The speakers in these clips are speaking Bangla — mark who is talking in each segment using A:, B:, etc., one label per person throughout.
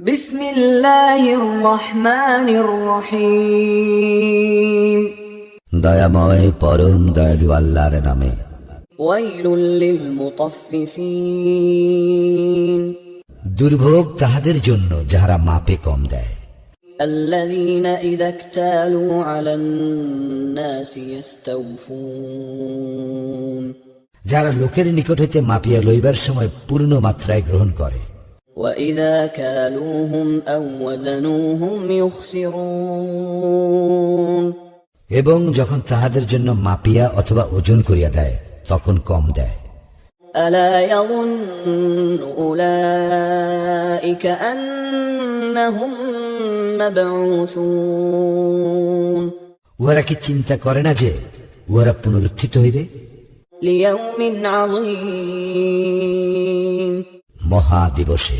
A: بسم الله الرحمن الرحيم
B: দয়াময় পরম দয়ালু আল্লাহর নামে
A: ويل للمطففين
B: দুর্ভোগ তাহাদের জন্য যাহারা মাপে কম দেয়
A: الذين إذا اكتالوا على الناس يستوفون
B: যারা লোকের নিকট হইতে মাপিয়া লইবার সময় পূর্ণ মাত্রায় গ্রহণ করে
A: وإذا كالوهم أو وزنوهم يخسرون
B: এবং যখন তাহাদের জন্য মাপিয়া অথবা ওজন করিয়া দেয় তখন কম দেয়
A: ألا يظن أولئك أنهم مبعوثون
B: উহারা কি চিন্তা করে না যে উহারা পুনরুত্থিত হইবে
A: ليوم عظيم
B: মহা দিবসে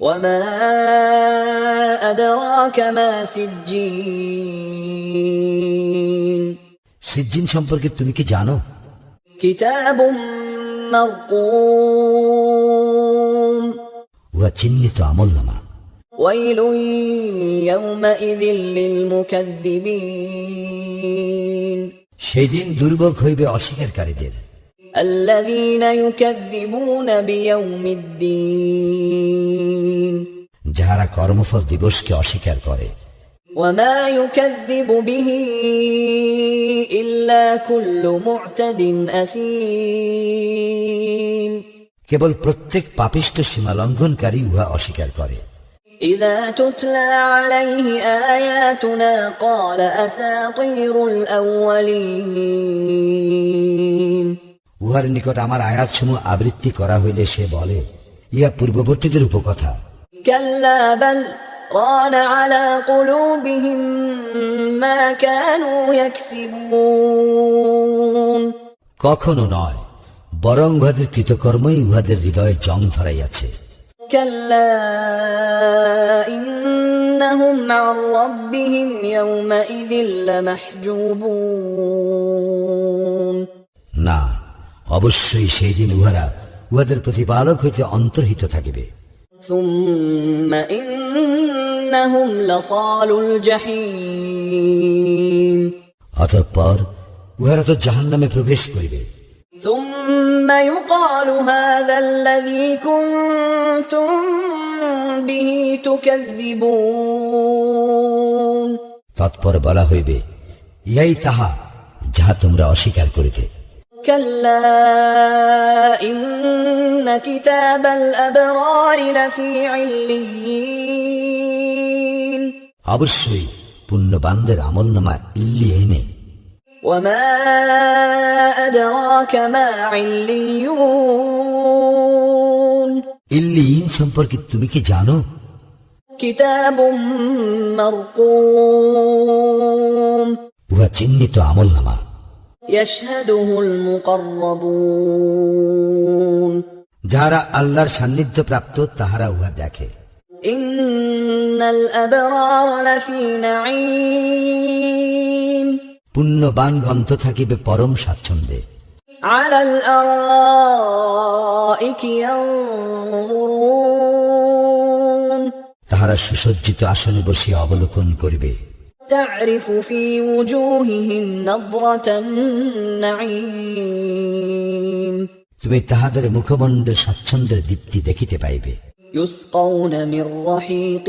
A: وما أدراك ما سجين
B: সিজ্জিন সম্পর্কে তুমি কি জানো
A: كتاب مرقوم
B: উহা চিহ্নিত আমল নামা
A: ويل يومئذ للمكذبين
B: সেদিন দুর্ভোগ হইবে অস্বীকারীদের
A: الذين يكذبون بيوم الدين
B: যাহারা কর্মফল দিবসকে অস্বীকার করে
A: وما يكذب به إلا كل معتد أثيم
B: কেবল প্রত্যেক পাপিষ্ট সীমা লঙ্ঘনকারী উহা অস্বীকার করে
A: إذا تتلى عليه آياتنا قال أساطير الأولين
B: উহার নিকট আমার আয়াতসমূহ আবৃত্তি করা হইলে সে বলে ইহা পূর্ববর্তীদের উপকথা
A: كلا بل ران على قلوبهم ما كانوا يكسبون
B: কখনো নয় বরং উহাদের কৃতকর্মই উহাদের হৃদয়ে জং ধরাইয়াছে
A: كلا إنهم عن ربهم يومئذ لمحجوبون
B: না অবশ্যই সেই দিন উহারা উহাদের প্রতিপালক হইতে অন্তর্হিত থাকিবে
A: ثم إنهم لصال الجحيم
B: অতঃপর উহারা তো জাহান নামে প্রবেশ করিবে
A: ثم يقال هذا الذي كنتم به تكذبون
B: তৎপর বলা হইবে ইহাই তাহা যাহা তোমরা অস্বীকার করিতে
A: كلا إن كتاب الأبرار لفي عليين
B: অবশ্যই পুণ্যবানদের আমল নামা ইল্লি এনে
A: وما أدراك ما عليون
B: ইল্লিইন সম্পর্কে তুমি কি জানো
A: كتاب مرقوم
B: উহা চিহ্নিত আমল নামা যারা আল্লাহর সান্নিধ্য প্রাপ্ত তাহারা উহা দেখে। পুণ্যবান গ্রন্থ থাকিবে পরম স্বাচ্ছন্দ্যে। তাহারা সুসজ্জিত আসনে বসিয়া অবলোকন করিবে।
A: تعرف في وجوههم نضرة النعيم
B: তুমি তাহাদের মুখমণ্ডে স্বাচ্ছন্দ্যের দীপ্তি দেখিতে পাইবে
A: يسقون من رحيق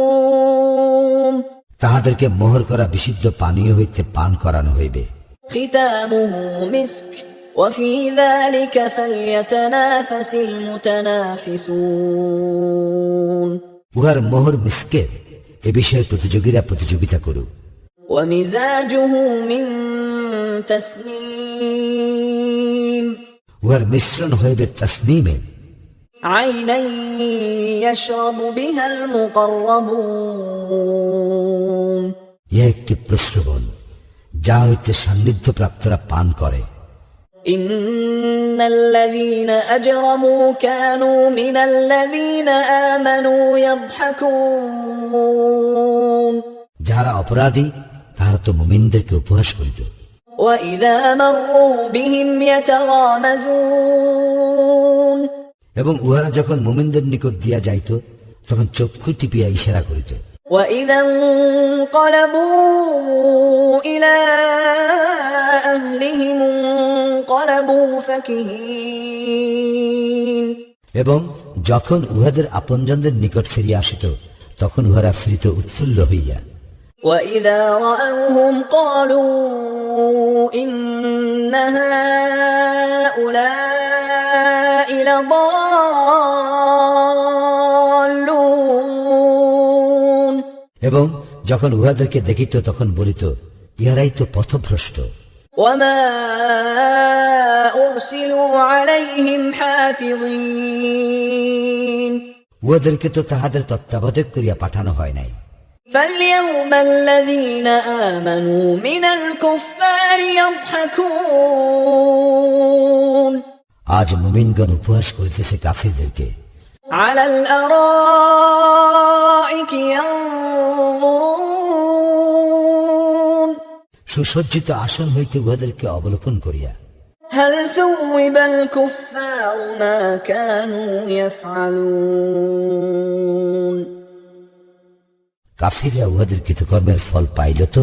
A: مختوم
B: তাহাদেরকে মোহর করা বিশুদ্ধ পানীয় হইতে পান করানো হইবে
A: ختامه مسك وفي ذلك فليتنافس المتنافسون
B: উহার মোহর মিসকের এ বিষয়ে প্রতিযোগীরা প্রতিযোগিতা করুক
A: ومزاجه من تسنيم
B: উহার মিশ্রণ হইবে তসনিমের
A: عينا يشرب بها المقربون
B: ইহা একটি প্রশ্রবণ যা হইতে সান্নিধ্য প্রাপ্তরা পান করে
A: إن الذين أجرموا كانوا من الذين آمنوا يضحكون
B: যারা অপরাধী তাহারা তো মুমিনদেরকে উপহাস করিত
A: وإذا مروا بهم يتغامزون
B: এবং উহারা যখন মুমিনদের নিকট দিয়া যাইত তখন চক্ষু টিপিয়া ইশারা করিত
A: وإذا انقلبوا إلى
B: এবং যখন উহাদের আপনজনদের নিকট ফিরিয়া আসিত তখন উহারা ফিরিত উৎফুল্ল হইয়া
A: وإذا رأوهم قالوا إن هؤلاء لضالون
B: এবং যখন উহাদেরকে দেখিত তখন বলিত ইহারাই তো পথভ্রষ্ট
A: وما أرسلوا عليهم حافظين
B: উহাদেরকে তো তাহাদের তত্ত্বাবধায়ক করিয়া পাঠানো হয় নাই
A: فاليوم الذين آمنوا من الكفار يضحكون
B: আজ মুমিনগণ উপহাস করিতেছে কাফিরদেরকে
A: على الأرائك ينظرون
B: সুসজ্জিত আসন হইতে উহাদেরকে অবলোকন করিয়া
A: هل ثوب الكفار ما كانوا يفعلون
B: কাফিররা উহাদের কৃতকর্মের ফল পাইল তো